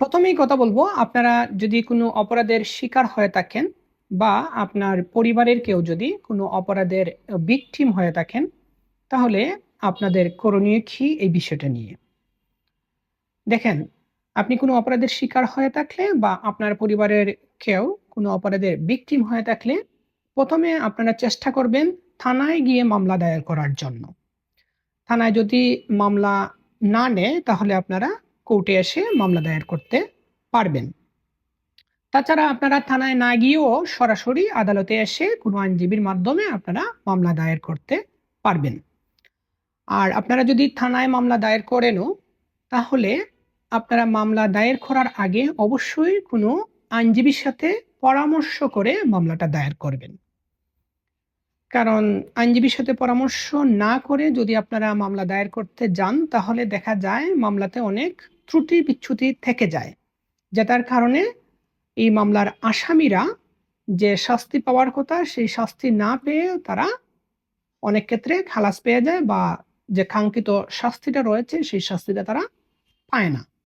প্রথমেই কথা বলব, আপনারা যদি কোনো অপরাধের শিকার হয়ে থাকেন বা আপনার পরিবারের কেউ যদি কোনো অপরাধের ভিকটিম হয়ে থাকেন, তাহলে আপনাদের করণীয় কি এই বিষয়টা নিয়ে? দেখেন, আপনি কোনো অপরাধের শিকার হয়ে থাকলে বা আপনার পরিবারের কেউ কোনো অপরাধের ভিকটিম হয়ে থাকলে, প্রথমে আপনারা চেষ্টা করবেন থানায় গিয়ে মামলা দায়ের করার জন্য। থানায় যদি মামলা না নেয়, তাহলে আপনারা কোর্টে এসে মামলা দায়ের করতে পারবেন। তাছাড়া আপনারা থানায় না গিয়েও সরাসরি আদালতে এসে কোনো আইনজীবীর মাধ্যমে আপনারা মামলা দায়ের করতে পারবেন। আর আপনারা যদি থানায় মামলা দায়ের করেনও, তাহলে আপনারা মামলা দায়ের করার আগে অবশ্যই কোনো আইনজীবীর সাথে পরামর্শ করে মামলাটা দায়ের করবেন। কারণ আইনজীবীর সাথে পরামর্শ না করে যদি আপনারা মামলা দায়ের করতে যান, তাহলে দেখা যায় মামলাতে অনেক ত্রুটি বিচ্ছুতি থেকে যায় যেটার কারণে এই মামলার আসামিরা যে শাস্তি পাওয়ার কথা সেই শাস্তি না পেয়ে তারা অনেক ক্ষেত্রে খালাস পেয়ে যায় বা যে কাঙ্ক্ষিত শাস্তিটা রয়েছে সেই শাস্তিটা তারা পায় না।